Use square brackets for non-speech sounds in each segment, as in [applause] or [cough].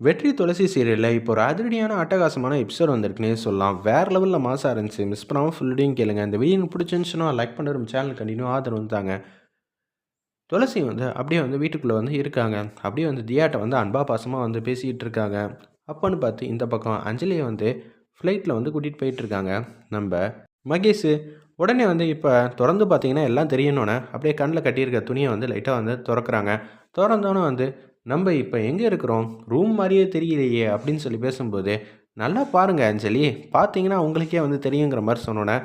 வெற்றி துளசி சீரியலில் இப்போ ஒரு அதிரடியான அட்டகாசமான எபிசோட் வந்திருக்குன்னே சொல்லலாம். வேறு லெவலில் மாசாக இருந்துச்சு. மிஸ் பண்ணாமல் ஃபுல்லையும் கேளுங்க. இந்த வீடியோ பிடிச்சிருந்துச்சுன்னா லைக் பண்ணுற சேனல் கண்டினியூ ஆதரவு வந்துட்டாங்க துளசி வந்து அப்படியே வந்து வீட்டுக்குள்ளே வந்து இருக்காங்க. அப்படியே வந்து தியாட்ட வந்து அன்பா பாசமாக வந்து பேசிக்கிட்டு இருக்காங்க. அப்போன்னு பார்த்து இந்த பக்கம் அஞ்சலியை வந்து ஃப்ளைட்டில் வந்து கூட்டிகிட்டு போயிட்டுருக்காங்க நம்ம மகேஷ் உடனே வந்து இப்போ திறந்து பார்த்தீங்கன்னா எல்லாம் தெரியணுன்னே அப்படியே கண்ணில் கட்டியிருக்க துணியை வந்து லைட்டாக வந்து திறக்கிறாங்க. திறந்தோன்னே வந்து நம்ம இப்போ எங்கே இருக்கிறோம்? ரூம் மாதிரியே தெரியலையே அப்படின்னு சொல்லி பேசும்போது நல்லா பாருங்கள் அஞ்சலி. பார்த்தீங்கன்னா உங்களுக்கே வந்து தெரியுங்கிற மாதிரி சொன்னோன்னே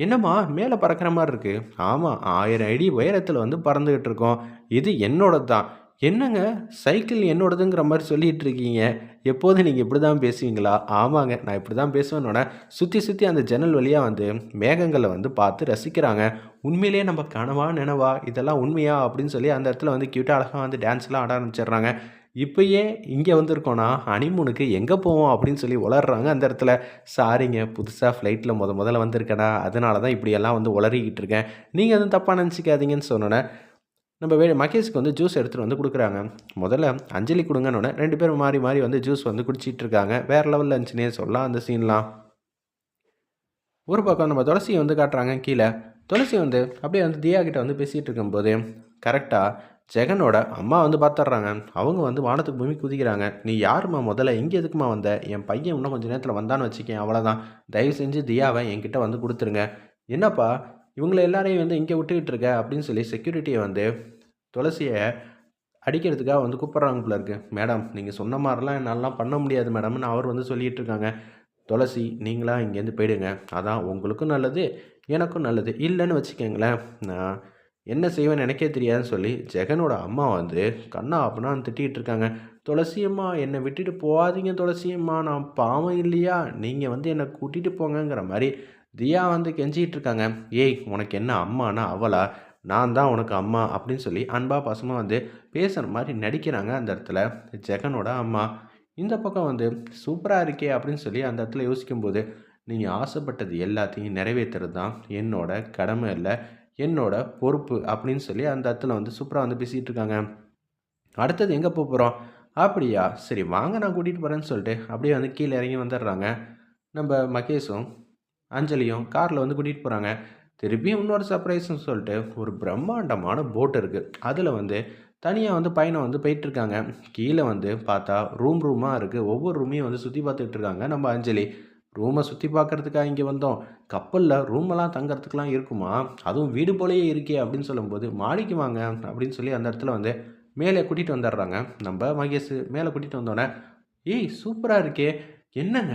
என்னம்மா மேலே பறக்கிற மாதிரி இருக்குது ஆமாம் ஆயிரம் அடி உயரத்தில் வந்து பறந்துக்கிட்டு இருக்கோம். இது என்னோட தான் என்னங்க? சைக்கிள் என்னோடதுங்கிற மாதிரி சொல்லிகிட்டு இருக்கீங்க எப்போதும் நீங்கள் இப்படி தான் பேசுவீங்களா? ஆமாங்க நான் இப்படி தான் பேசுவேன்னொன்னே சுற்றி சுற்றி அந்த ஜன்னல் வழியாக வந்து மேகங்களை வந்து பார்த்து ரசிக்கிறாங்க. உண்மையிலேயே நம்ம கனவா நினவா இதெல்லாம் உண்மையா அப்படின்னு சொல்லி அந்த இடத்துல வந்து க்யூட்டாக அழகாக வந்து டான்ஸ்லாம் ஆட ஆரம்பிச்சிடுறாங்க. இப்போயே இங்கே வந்திருக்கோன்னா ஹனிமூனுக்கு எங்கே போவோம் அப்படின்னு சொல்லி உளர்றாங்க அந்த இடத்துல. சாரிங்க புதுசாக ஃப்ளைட்டில் முத முதல்ல வந்திருக்கேனா? அதனால தான் இப்படியெல்லாம் வந்து உளறிக்கிட்டு இருக்கேன். நீங்கள் எதுவும் தப்பாக நினச்சிக்காதீங்கன்னு சொன்னோன்னே நம்ம வே மகேஷ்க்கு வந்து ஜூஸ் எடுத்துகிட்டு வந்து கொடுக்குறாங்க. முதல்ல அஞ்சலி கொடுங்கன்னு ரெண்டு பேரும் மாறி மாறி வந்து ஜூஸ் வந்து குடிச்சிட்டு இருக்காங்க. வேறு லெவலில் இருந்துச்சுனே சொல்லலாம் அந்த சீன்லாம் ஒரு பக்கம் நம்ம துளசியை வந்து காட்டுறாங்க கீழே. துளசி வந்து அப்படியே வந்து தியா கிட்ட வந்து பேசிகிட்டு இருக்கும்போது கரெக்டாக ஜெகனோட அம்மா வந்து பார்த்துட்றாங்க அவங்க வந்து வானத்துக்கு பூமி குதிக்கிறாங்க. நீ யாரும்மா முதல்ல? இங்கே எதுக்குமா வந்த? என் பையன் இன்னும் கொஞ்சம் நேரத்தில் வந்தான்னு வச்சுக்கேன். அவ்வளோதான் தயவு செஞ்சு தியாவை என்கிட்ட வந்து கொடுத்துருங்க. என்னப்பா? இவங்களை எல்லாரையும் வந்து இங்கே விட்டுக்கிட்டு இருக்க அப்படின்னு சொல்லி செக்யூரிட்டியை வந்து துளசியை அடிக்கிறதுக்காக வந்து கூப்பிட்றாங்க போல இருக்கு. மேடம் நீங்கள் சொன்ன மாதிரிலாம் என்னால்லாம் பண்ண முடியாது மேடம்னு அவர் வந்து சொல்லிகிட்டு இருக்காங்க. துளசி நீங்களாம் இங்கேருந்து போயிடுங்க. அதான் உங்களுக்கும் நல்லது எனக்கும் நல்லது. இல்லைன்னு வச்சுக்கோங்களேன் நான் என்ன செய்வேன் எனக்கே தெரியாதுன்னு சொல்லி ஜெகனோட அம்மா வந்து கண்ணா அப்படின்னு திட்டிகிட்டு இருக்காங்க. துளசியம்மா என்னை விட்டுட்டு போகாதீங்க துளசியம்மா நான் பாவம் இல்லையா? நீங்கள் வந்து என்னை கூட்டிகிட்டு போங்கங்கிற மாதிரி தியா வந்து கெஞ்சிகிட்டு இருக்காங்க. ஏய் உனக்கு என்ன அம்மானா அவளா? நான் தான் உனக்கு அம்மா அப்படின்னு சொல்லி அன்பா பாசமாக வந்து பேசுகிற மாதிரி நடிக்கிறாங்க அந்த இடத்துல. ஜெகனோட அம்மா இந்த பக்கம் வந்து சூப்பராக இருக்கே அப்படின்னு சொல்லி அந்த இடத்துல யோசிக்கும்போது நீங்கள் ஆசைப்பட்டது எல்லாத்தையும் நிறைவேற்றுறது தான். என்னோட கடமை இல்லை. என்னோட பொறுப்பு அப்படின்னு சொல்லி அந்த இடத்துல வந்து சூப்பராக வந்து பேசிகிட்டு இருக்காங்க. அடுத்தது எங்கே போக போகிறோம் அப்படியா? சரி வாங்க நான் கூட்டிகிட்டு போகிறேன்னு சொல்லிட்டு அப்படியே வந்து கீழே இறங்கி வந்துடுறாங்க. நம்ம மகேஷும் அஞ்சலியும் காரில் வந்து கூட்டிகிட்டு போகிறாங்க திருப்பியும் இன்னொரு சர்ப்ரைஸ்னு சொல்லிட்டு ஒரு பிரம்மாண்டமான போட் இருக்குது அதில் வந்து தனியாக வந்து பயணம் வந்து போயிட்டுருக்காங்க கீழே வந்து பார்த்தா ரூம் ரூமாக இருக்குது ஒவ்வொரு ரூமையும் வந்து சுற்றி பார்த்துட்டு இருக்காங்க நம்ம அஞ்சலி. ரூமை சுற்றி பார்க்குறதுக்காக இங்கே வந்தோம். கப்பலில் ரூமெல்லாம் தங்கறதுக்கெலாம் இருக்குமா? அதுவும் வீடு போலேயே இருக்கே அப்படின்னு சொல்லும்போது மாடிக்கு வாங்க அப்படின்னு சொல்லி அந்த இடத்துல வந்து மேலே கூட்டிகிட்டு வந்துடுறாங்க. நம்ம மகேஷ் மேலே கூட்டிகிட்டு வந்தோடனே ஏய் சூப்பராக இருக்கே. என்னங்க?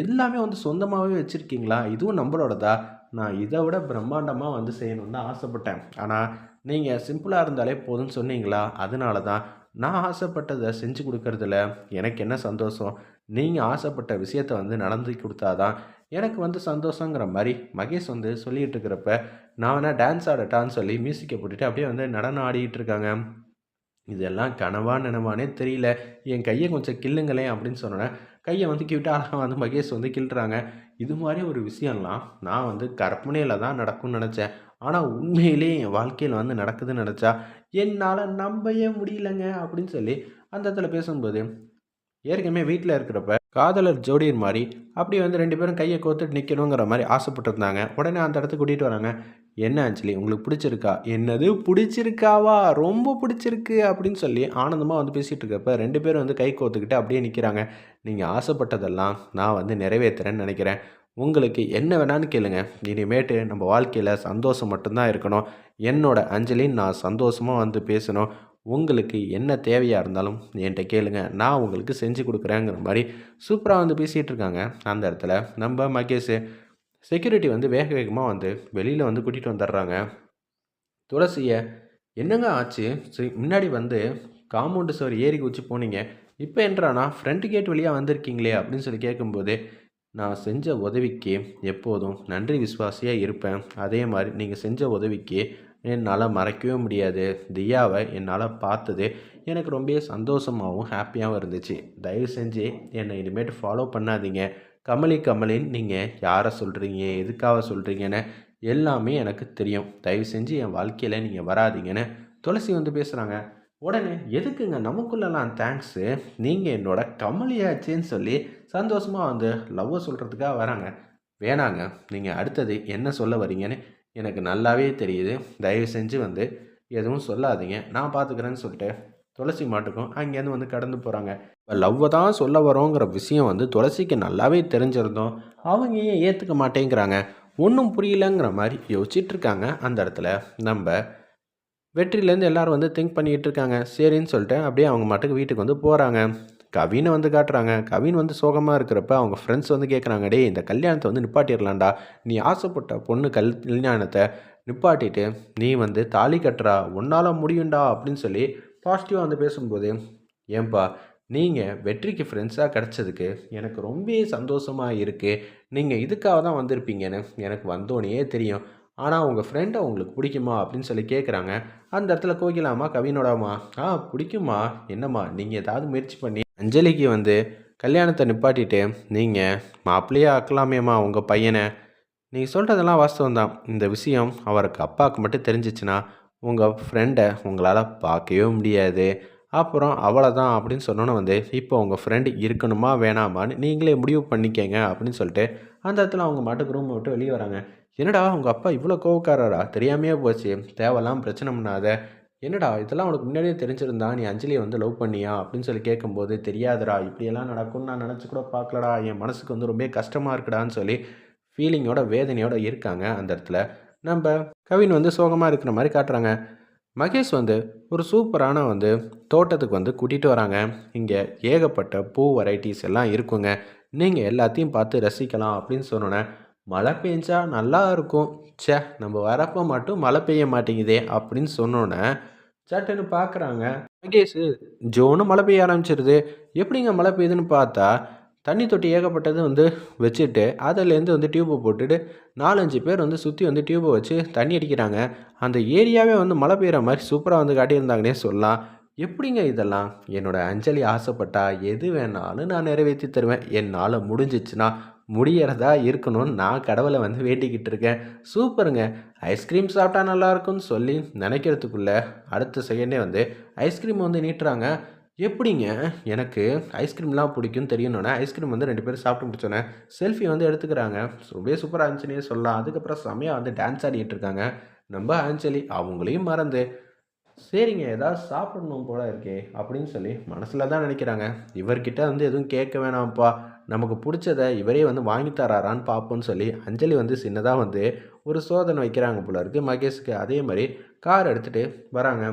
எல்லாமே வந்து சொந்தமாகவே வச்சுருக்கீங்களா? இதுவும் நம்மளோடதா? நான் இதை விட பிரம்மாண்டமாக வந்து செய்யணும்னு தான் ஆசைப்பட்டேன். ஆனால் நீங்கள் சிம்பிளாக இருந்தாலே போதும்னு சொன்னீங்களா? அதனால தான் நான் ஆசைப்பட்டதை செஞ்சு கொடுக்கறதுல எனக்கு என்ன சந்தோஷம்? நீங்கள் ஆசைப்பட்ட விஷயத்த வந்து நடந்து கொடுத்தாதான் எனக்கு வந்து சந்தோஷங்கிற மாதிரி மகேஷ் வந்து சொல்லிகிட்டு இருக்கிறப்ப நான் வேணால் டான்ஸ் ஆடட்டான்னு சொல்லி மியூசிக்கை போட்டுட்டு அப்படியே வந்து நடனம் ஆடிக்கிட்டு இருக்காங்க. இதெல்லாம் கனவா நினவானே தெரியல. என் கையை கொஞ்சம் கில்லுங்களேன் அப்படின்னு சொன்னேன் கையை வந்து கிவிட்டாக [laughs] வந்து மகேஷ் வந்து கிள்றாங்க. இது மாதிரி ஒரு விஷயம்லாம் நான் வந்து கற்பனையில் தான் நடக்கும்னு நினச்சேன். ஆனால் உண்மையிலே என் வாழ்க்கையில் வந்து நடக்குதுன்னு நினச்சா என்னால் நம்பவே முடியலங்க அப்படின்னு சொல்லி அந்த இடத்துல பேசும்போது ஏற்கனவே வீட்டில் இருக்கிறப்ப காதலர் ஜோடியர் மாதிரி அப்படி வந்து ரெண்டு பேரும் கையை கோத்துட்டு நிற்கணுங்கிற மாதிரி ஆசைப்பட்டுருந்தாங்க. உடனே அந்த இடத்துக்கு கூட்டிகிட்டு வராங்க. என்ன ஆக்சுவலி உங்களுக்கு பிடிச்சிருக்கா? என்னது பிடிச்சிருக்காவா? ரொம்ப பிடிச்சிருக்கு அப்படின்னு சொல்லி ஆனந்தமாக வந்து பேசிகிட்டு இருக்கப்ப ரெண்டு பேரும் வந்து கை கோத்துக்கிட்டு அப்படியே நிற்கிறாங்க நீங்கள் ஆசைப்பட்டதெல்லாம் நான் வந்து நிறைவேற்றுறேன்னு நினைக்கிறேன். உங்களுக்கு என்ன வேணான்னு கேளுங்க. இனிமேட்டு நம்ம வாழ்க்கையில் சந்தோஷம் மட்டும்தான் இருக்கணும். என்னோட அஞ்சலின்னு நான் சந்தோஷமாக வந்து பேசணும். உங்களுக்கு என்ன தேவையாக இருந்தாலும் என்கிட்ட கேளுங்க. நான் உங்களுக்கு செஞ்சு கொடுக்குறேங்கிற மாதிரி சூப்பராக வந்து பேசிகிட்டு இருக்காங்க. அந்த இடத்துல நம்ம மகேஷ் செக்யூரிட்டி வந்து வேக வேகமாக வந்து வெளியில் வந்து கூட்டிகிட்டு வந்துடுறாங்க. துளசியை என்னங்க ஆச்சு? சரி முன்னாடி வந்து காம்பவுண்டு சுவர் ஏறி குச்சி போனீங்க. இப்போ என்றானா ஃப்ரண்ட் கேட் வழியாக வந்திருக்கீங்களே அப்படின்னு சொல்லி கேட்கும்போது நான் செஞ்ச உதவிக்கு எப்போதும் நன்றி விசுவாசியாக இருப்பேன். அதே மாதிரி நீங்கள் செஞ்ச உதவிக்கு என்னால் மறக்கவே முடியாது. தியாவை என்னால் பார்த்தது எனக்கு ரொம்ப சந்தோஷமாகவும் ஹாப்பியாகவும் இருந்துச்சு. தயவு செஞ்சு என்னை இனிமேட்டு ஃபாலோ பண்ணாதீங்க. கமலி கமலின் நீங்கள் யாரை சொல்கிறீங்க எதுக்காக சொல்கிறீங்கன்னு எல்லாமே எனக்கு தெரியும். தயவு செஞ்சு என் வாழ்க்கையில் நீங்கள் வராதிங்கன்னு துளசி வந்து பேசுகிறாங்க உடனே எதுக்குங்க? நமக்குள்ளலாம் தேங்க்ஸு நீங்கள் என்னோட கமலியாச்சேன்னு சொல்லி சந்தோஷமாக வந்து லவ்வை சொல்கிறதுக்காக வராங்க. வேணாங்க. நீங்கள் அடுத்தது என்ன சொல்ல வரீங்கன்னு எனக்கு நல்லாவே தெரியுது. தயவு செஞ்சு வந்து எதுவும் சொல்லாதீங்க. நான் பார்த்துக்கிறேன்னு சொல்லிட்டு துளசி மாட்டுக்கும் அங்கேருந்து வந்து கடந்து போகிறாங்க இப்போ லவ்வை தான் சொல்ல வரோங்கிற விஷயம் வந்து துளசிக்கு நல்லாவே தெரிஞ்சிருந்தோம். அவங்க ஏன் ஏற்றுக்க மாட்டேங்கிறாங்க? ஒன்றும் புரியலங்கிற மாதிரி யோசிச்சுட்டு இருக்காங்க அந்த இடத்துல. நம்ம வெற்றிலேருந்து எல்லாரும் வந்து திங்க் பண்ணிகிட்டு இருக்காங்க. சரின்னு சொல்லிட்டு அப்படியே அவங்க மாட்டுக்கு வீட்டுக்கு வந்து போகிறாங்க கவினை வந்து காட்டுறாங்க. கவின் வந்து சோகமாக இருக்கிறப்ப அவங்க ஃப்ரெண்ட்ஸ் வந்து கேட்குறாங்க டே இந்த கல்யாணத்தை வந்து நிப்பாட்டிடலாம்டா. நீ ஆசைப்பட்ட பொண்ணு கல் கல்யாணத்தை நிப்பாட்டிட்டு நீ வந்து தாலி கட்டுறா. உன்னால் முடியும்டா. அப்படின்னு சொல்லி பாசிட்டிவாக வந்து பேசும்போது ஏன்பா நீங்கள் வெற்றிக்கு ஃப்ரெண்ட்ஸாக கிடச்சதுக்கு எனக்கு ரொம்ப சந்தோஷமாக இருக்குது நீங்கள் இதுக்காக தான் வந்திருப்பீங்கன்னு எனக்கு வந்தோடனே தெரியும். ஆனால் உங்கள் ஃப்ரெண்டை உங்களுக்கு பிடிக்குமா? அப்படின்னு சொல்லி கேட்குறாங்க அந்த இடத்துல கோகிலாமா கவினோடாமா ஆ பிடிக்குமா என்னம்மா நீங்கள் ஏதாவது முயற்சி பண்ணி அஞ்சலிக்கு வந்து கல்யாணத்தை நிப்பாட்டிட்டு நீங்கள் மாப்பிள்ளையே ஆக்கலாமேம்மா உங்கள் பையனை? நீங்கள் சொல்கிறதெல்லாம் வாஸ்தவம் தான் இந்த விஷயம் அவருக்கு அப்பாவுக்கு மட்டும் தெரிஞ்சிச்சுன்னா உங்கள் ஃப்ரெண்டை உங்களால் பார்க்கவே முடியாது. அப்புறம் அவ்வளோதான் அப்படின்னு சொன்னோன்னே வந்து இப்போ உங்கள் ஃப்ரெண்டு இருக்கணுமா வேணாமான்னு நீங்களே முடிவு பண்ணிக்கங்க அப்படின்னு சொல்லிட்டு அந்த இடத்துல அவங்க மாட்டுக்கு ரூம் விட்டு வெளியே வராங்க. என்னடா உங்கள் அப்பா இவ்வளோ கோவக்காரரா? தெரியாமையே போச்சு. தேவையெல்லாம் பிரச்சனை பண்ணாத. என்னடா இதெல்லாம் உனக்கு முன்னாடியே தெரிஞ்சிருந்தா நீ அஞ்சலியை வந்து லவ் பண்ணியா? அப்படின்னு சொல்லி கேட்கும்போது தெரியாதுடா இப்படியெல்லாம் நடக்கும்னு நான் நினச்சி கூட பார்க்கலடா. என் மனசுக்கு வந்து ரொம்ப கஷ்டமாக இருக்குடான்னு சொல்லி ஃபீலிங்கோட வேதனையோட இருக்காங்க அந்த இடத்துல. நம்ம கவின் வந்து சோகமாக இருக்கிற மாதிரி காட்டுறாங்க. மகேஷ் வந்து ஒரு சூப்பரான வந்து தோட்டத்துக்கு வந்து கூட்டிகிட்டு வராங்க. இங்கே ஏகப்பட்ட பூ வெரைட்டிஸ் எல்லாம் இருக்குங்க. நீங்கள் எல்லாத்தையும் பார்த்து ரசிக்கலாம் அப்படின்னு சொன்னோன்னே மழை பெஞ்சா நல்லா இருக்கும். ச்சே நம்ம வரப்போ மட்டும் மழை பெய்ய மாட்டேங்குதே அப்படின்னு சொன்னோன்னே சட்டுன்னு பார்க்குறாங்க மகேஷ் ஜோனு மழை பெய்ய ஆரம்பிச்சிருது. எப்படிங்க மழை பெய்யுதுன்னு பார்த்தா தண்ணி தொட்டி ஏகப்பட்டது வந்து வச்சுட்டு அதுலேருந்து வந்து டியூப்பை போட்டுட்டு நாலஞ்சு பேர் வந்து சுற்றி வந்து டியூப்பை வச்சு தண்ணி அடிக்கிறாங்க. அந்த ஏரியாவே வந்து மழை பெய்கிற மாதிரி சூப்பராக வந்து காட்டியிருந்தாங்கன்னே சொல்லலாம். எப்படிங்க இதெல்லாம்? என்னோடய அஞ்சலி ஆசைப்பட்டா எது வேணாலும் நான் நிறைவேற்றி தருவேன். என்னால் முடிஞ்சிச்சுன்னா முடியறதா இருக்கணும்னு நான் கடவுளை வந்து வேண்டிக்கிட்டு இருக்கேன். சூப்பருங்க. ஐஸ்கிரீம் சாப்பிட்டா நல்லாயிருக்கும்னு சொல்லி நினைக்கிறதுக்குள்ள அடுத்த செகண்டே வந்து ஐஸ்கிரீம் வந்து நீட்டுறாங்க. எப்படிங்க? எனக்கு ஐஸ்கிரீம்லாம் பிடிக்கும் தெரியணுன்னே ஐஸ்கிரீம் வந்து ரெண்டு பேரும் சாப்பிட்டு முடிச்சோன்னே செல்ஃபி வந்து எடுத்துக்கிறாங்க. ரொம்பவே சூப்பராக இருந்துச்சுன்னே சொல்லலாம். அதுக்கப்புறம் செம்மையாக வந்து டான்ஸ் ஆடிட்டு இருக்காங்க. நம்ம ஆஞ்சலி அவங்களையும் மறந்து. சரிங்க ஏதாவது சாப்பிடணும் போல இருக்கே அப்படின்னு சொல்லி மனசில் தான் நினைக்கிறாங்க. இவர்கிட்ட வந்து எதுவும் கேட்க வேணாம்ப்பா. நமக்கு பிடிச்சத இவரே வந்து வாங்கி தராரான்னு பார்ப்போன்னு சொல்லி அஞ்சலி வந்து சின்னதாக வந்து ஒரு சோதனை வைக்கிறாங்க போல இருக்குது மகேஷுக்கு. அதே மாதிரி கார் எடுத்துகிட்டு வராங்க.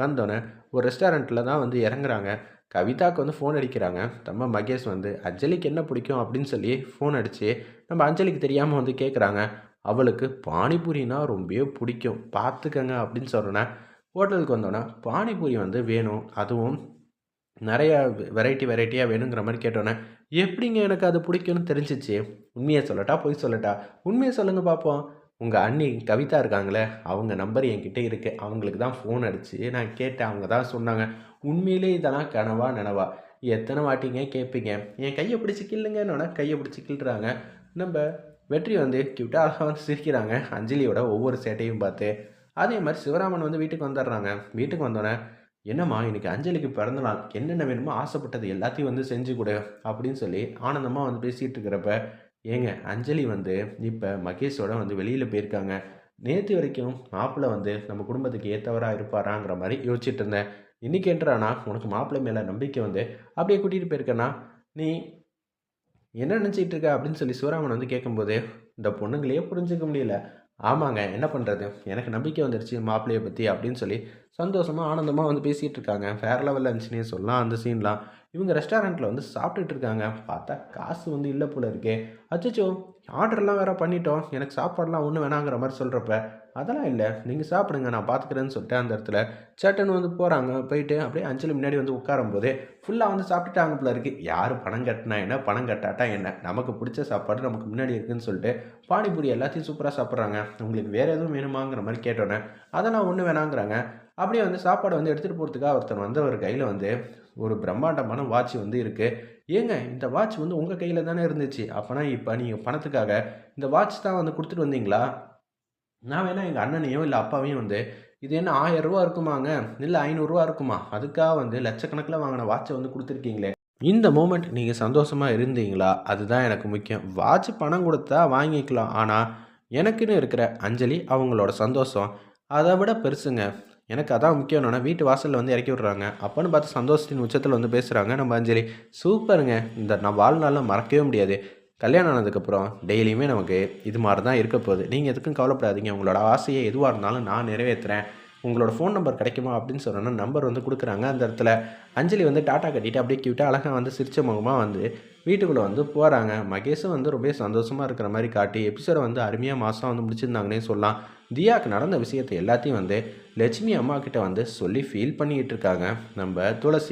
வந்தோடனே ஒரு ரெஸ்டாரண்ட்டில் தான் வந்து இறங்குறாங்க. கவிதாவுக்கு வந்து ஃபோன் அடிக்கிறாங்க. நம்ம மகேஷ் வந்து அஞ்சலிக்கு என்ன பிடிக்கும்? அப்படின்னு சொல்லி ஃபோன் அடித்து நம்ம அஞ்சலிக்கு தெரியாமல் வந்து கேட்குறாங்க அவளுக்கு பானிபூரினா ரொம்பவே பிடிக்கும். பார்த்துக்கங்க அப்படின்னு சொல்கிறேன்னா ஹோட்டலுக்கு வந்தோன்னா பானிபூரி வந்து வேணும் அதுவும் நிறையா வெரைட்டி வெரைட்டியாக வேணுங்கிற மாதிரி கேட்டோன்னே எப்படிங்க எனக்கு அது பிடிக்கும்னு தெரிஞ்சிச்சு? உண்மையை சொல்லட்டா பொய் சொல்லட்டா? உண்மையை சொல்லுங்கள் பார்ப்போம் உங்கள் அண்ணி கவிதா இருக்காங்களே அவங்க நம்பர் என்கிட்ட இருக்குது அவங்களுக்கு தான் ஃபோன் அடித்து நான் கேட்டேன். அவங்க தான் சொன்னாங்க உண்மையிலே இதெல்லாம் கனவா நினவா? எத்தனை வாட்டிங்க கேட்பீங்க என் கையை பிடிச்சி கில்லுங்கன்னு கையை பிடிச்சி கிள்ளுறாங்க. நம்ம வெற்றி வந்து கியூட்டாக வந்து சிரிக்கிறாங்க. அஞ்சலியோட ஒவ்வொரு சேட்டையும் பார்த்து அதே மாதிரி சிவராமன் வந்து வீட்டுக்கு வந்துடுறாங்க. வீட்டுக்கு வந்தோடனே என்னம்மா இன்னைக்கு அஞ்சலிக்கு பிறந்த நாள். என்னென்ன வேணுமோ ஆசைப்பட்டது எல்லாத்தையும் வந்து செஞ்சு கொடு அப்படின்னு சொல்லி ஆனந்தமாக வந்து பேசிகிட்டு இருக்கிறப்ப ஏங்க அஞ்சலி வந்து இப்போ மகேஷோட வந்து வெளியில் போயிருக்காங்க. நேற்று வரைக்கும் மாப்பிள்ளை வந்து நம்ம குடும்பத்துக்கு ஏற்றவராக இருப்பாராங்கிற மாதிரி யோசிச்சுட்டு இருந்தேன். இன்றைக்கி என்றானா உனக்கு மாப்பிள்ளை மேலே நம்பிக்கை வந்து அப்படியே கூட்டிகிட்டு போயிருக்கேன்னா நீ என்ன நினச்சிக்கிட்டு இருக்க? அப்படின்னு சொல்லி சிவராமன் வந்து கேட்கும்போது இந்த பொண்ணுங்களையே புரிஞ்சுக்க முடியல. ஆமாங்க என்ன பண்ணுறது எனக்கு நம்பிக்கை வந்துடுச்சு மாப்பிள்ளையை பற்றி அப்படின்னு சொல்லி சந்தோஷமாக ஆனந்தமாக வந்து பேசிகிட்டு இருக்காங்க ஃபேர் லெவலில் இருந்துச்சுன்னே சொல்லலாம். அந்த சீன்லாம் இவங்க ரெஸ்டாரண்ட்டில் வந்து சாப்பிட்டுட்டு இருக்காங்க பார்த்தா காசு வந்து இல்லை போல இருக்கே. அச்சோ ஆர்டர்லாம் வேறு பண்ணிட்டோம். எனக்கு சாப்பாடெலாம் ஒன்றும் வேணாங்கிற மாதிரி சொல்கிறப்ப அதெல்லாம் இல்லை. நீங்கள் சாப்பிடுங்க. நான் பார்த்துக்கிறேன்னு சொல்லிட்டு அந்த இடத்துல சட்டன் வந்து போகிறாங்க போயிட்டு அப்படியே அஞ்சலி முன்னாடி வந்து உட்காரும்போது ஃபுல்லாக வந்து சாப்பிட்டுட்டாங்க போல இருக்குது யார் பணம் கட்டினா என்ன? பணம் கட்டாட்டா என்ன? நமக்கு பிடிச்ச சாப்பாடு நமக்கு முன்னாடி இருக்குன்னு சொல்லிட்டு பானிபூரி எல்லாத்தையும் சூப்பராக சாப்பிட்றாங்க. உங்களுக்கு வேறு எதுவும் வேணுமாங்கிற மாதிரி கேட்டோன்னே அதெல்லாம் ஒன்று வேணாங்கிறாங்க. அப்படியே வந்து சாப்பாடை வந்து எடுத்துகிட்டு போகிறதுக்காக ஒருத்தர் வந்து அவர் கையில் வந்து ஒரு பிரம்மாண்டமான வாட்ச் வந்து இருக்குது ஏங்க இந்த வாட்ச் வந்து உங்கள் கையில் தானே இருந்துச்சு? அப்போனா இப்போ நீங்கள் பணத்துக்காக இந்த வாட்ச் தான் வந்து கொடுத்துட்டு வந்தீங்களா? நான் வேணால் எங்கள் அண்ணனையோ இல்லை அப்பாவையும் வந்து இது என்ன ஆயிரம் ரூபா இருக்குமாங்க? இல்லை ஐநூறுரூவா இருக்குமா? அதுக்காக வந்து லட்சக்கணக்கில் வாங்கின வாட்சை வந்து கொடுத்துருக்கீங்களே. இந்த மூமெண்ட் நீங்கள் சந்தோஷமாக இருந்தீங்களா? அதுதான் எனக்கு முக்கியம். வாட்ச் பணம் கொடுத்தா வாங்கிக்கலாம். ஆனால் எனக்குன்னு இருக்கிற அஞ்சலி அவங்களோட சந்தோஷம். அதை விட பெருசுங்க. எனக்கு அதான் முக்கியம் என்னன்னா வீட்டு வாசலில் வந்து இறக்கி விட்றாங்க. அப்போன்னு பார்த்து சந்தோஷத்தின் உச்சத்தில் வந்து பேசுகிறாங்க நம்ம அஞ்சலி சூப்பருங்க. இந்த நான் வாழ்நாளில் மறக்கவே முடியாது. கல்யாணம் ஆனதுக்கப்புறம் டெய்லியுமே நமக்கு இது மாதிரி தான் இருக்க போகுது. நீங்கள் எதுக்கும் கவலைப்படாதீங்க. உங்களோட ஆசையை எதுவாக இருந்தாலும் நான் நிறைவேற்றுறேன் உங்களோட ஃபோன் நம்பர் கிடைக்குமா அப்படின்னு சொன்னோன்னா நம்பர் வந்து கொடுக்குறாங்க. அந்த இடத்துல அஞ்சலி வந்து டாட்டா கட்டிட்டு அப்படியே கியூட்டாக அழகாக வந்து சிரிச்ச முகமாக வந்து வீட்டுக்குள்ளே வந்து போகிறாங்க மகேஷும் வந்து ரொம்ப சந்தோஷமாக இருக்கிற மாதிரி காட்டி எபிசோடை வந்து அருமையாக மாதம் வந்து முடிச்சிருந்தாங்கன்னே சொல்லலாம். தியாவுக்கு நடந்த விஷயத்தை எல்லாத்தையும் வந்து லட்சுமி அம்மா கிட்ட வந்து சொல்லி ஃபீல் பண்ணிக்கிட்டு இருக்காங்க. நம்ம துளசி